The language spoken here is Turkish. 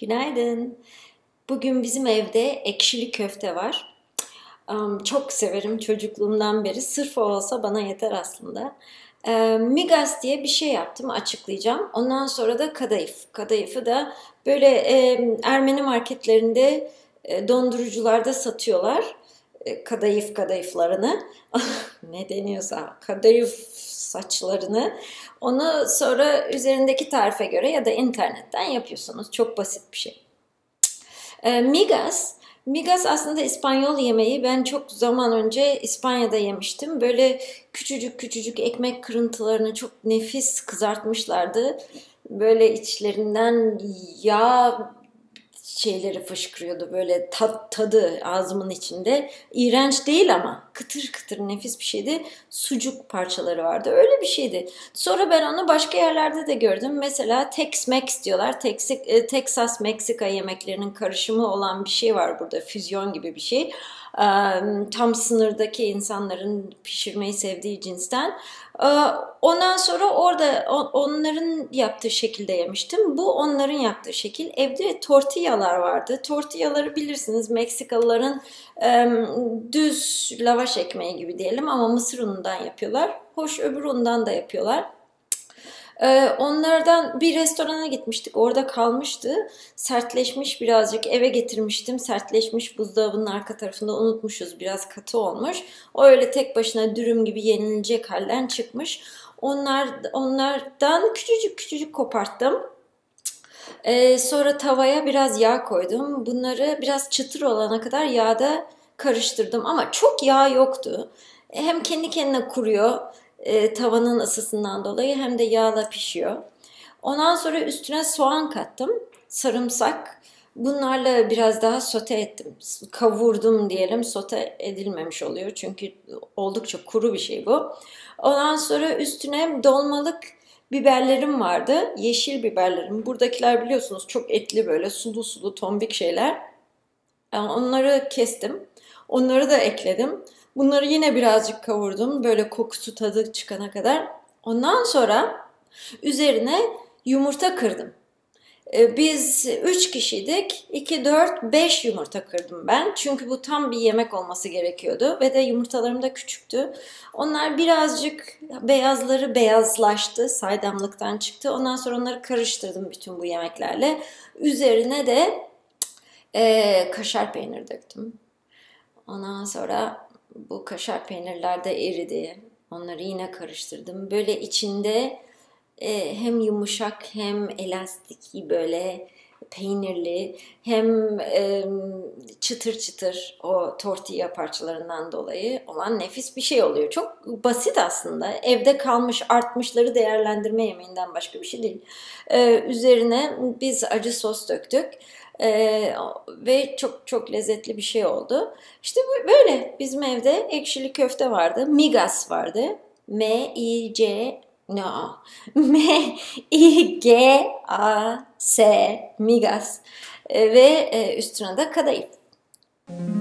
Günaydın. Bugün bizim evde ekşili köfte var. Çok severim çocukluğumdan beri. Sırf o olsa bana yeter aslında. Migas diye bir şey yaptım açıklayacağım. Ondan sonra da kadayıf. Kadayıfı da böyle Ermeni marketlerinde dondurucularda satıyorlar. Kadayıf kadayıflarını. ne deniyorsa kadayıf saçlarını. Onu sonra üzerindeki tarife göre ya da internetten yapıyorsunuz. Çok basit bir şey. E, migas. Migas aslında İspanyol yemeği. Ben çok zaman önce İspanya'da yemiştim. Böyle küçücük küçücük ekmek kırıntılarını çok nefis kızartmışlardı. Böyle içlerinden yağ şeyleri fışkırıyordu böyle tat, tadı ağzımın içinde. İğrenç değil ama kıtır kıtır nefis bir şeydi. Sucuk parçaları vardı. Öyle bir şeydi. Sonra ben onu başka yerlerde de gördüm. Mesela Tex-Mex diyorlar. E, Texas Meksika yemeklerinin karışımı olan bir şey var burada. Füzyon gibi bir şey. Tam sınırdaki insanların pişirmeyi sevdiği cinsten. Ondan sonra orada onların yaptığı şekilde yemiştim. Bu onların yaptığı şekil. Evde tortillalar vardı. Tortillaları bilirsiniz Meksikalıların düz lavaş ekmeği gibi diyelim ama mısır unundan yapıyorlar. Hoş öbür undan da yapıyorlar. Ee, onlardan bir restorana gitmiştik. Orada kalmıştı. Sertleşmiş birazcık. Eve getirmiştim. Sertleşmiş buzdolabının arka tarafında unutmuşuz. Biraz katı olmuş. O öyle tek başına dürüm gibi yenilecek halden çıkmış. Onlar onlardan küçücük küçücük koparttım. Ee, sonra tavaya biraz yağ koydum. Bunları biraz çıtır olana kadar yağda karıştırdım ama çok yağ yoktu. Hem kendi kendine kuruyor e, tavanın ısısından dolayı hem de yağla pişiyor. Ondan sonra üstüne soğan kattım, sarımsak. Bunlarla biraz daha sote ettim. Kavurdum diyelim. Sote edilmemiş oluyor. Çünkü oldukça kuru bir şey bu. Ondan sonra üstüne dolmalık biberlerim vardı. Yeşil biberlerim. Buradakiler biliyorsunuz çok etli böyle sulu sulu tombik şeyler. Yani onları kestim. Onları da ekledim. Bunları yine birazcık kavurdum. Böyle kokusu tadı çıkana kadar. Ondan sonra üzerine yumurta kırdım. Ee, biz 3 kişiydik. 2, 4, 5 yumurta kırdım ben. Çünkü bu tam bir yemek olması gerekiyordu. Ve de yumurtalarım da küçüktü. Onlar birazcık beyazları beyazlaştı. Saydamlıktan çıktı. Ondan sonra onları karıştırdım bütün bu yemeklerle. Üzerine de e, kaşar peynir döktüm. Ondan sonra bu kaşar peynirler de eridi. Onları yine karıştırdım. Böyle içinde e, hem yumuşak hem elastik böyle peynirli hem e, çıtır çıtır o tortilla parçalarından dolayı olan nefis bir şey oluyor. Çok basit aslında. Evde kalmış artmışları değerlendirme yemeğinden başka bir şey değil. E, üzerine biz acı sos döktük. Ee, ve çok çok lezzetli bir şey oldu. İşte böyle bizim evde ekşili köfte vardı. Migas vardı. M-I-C no. M-I-G-A-S Migas. Ee, ve e, üstüne de kadayıf. Müzik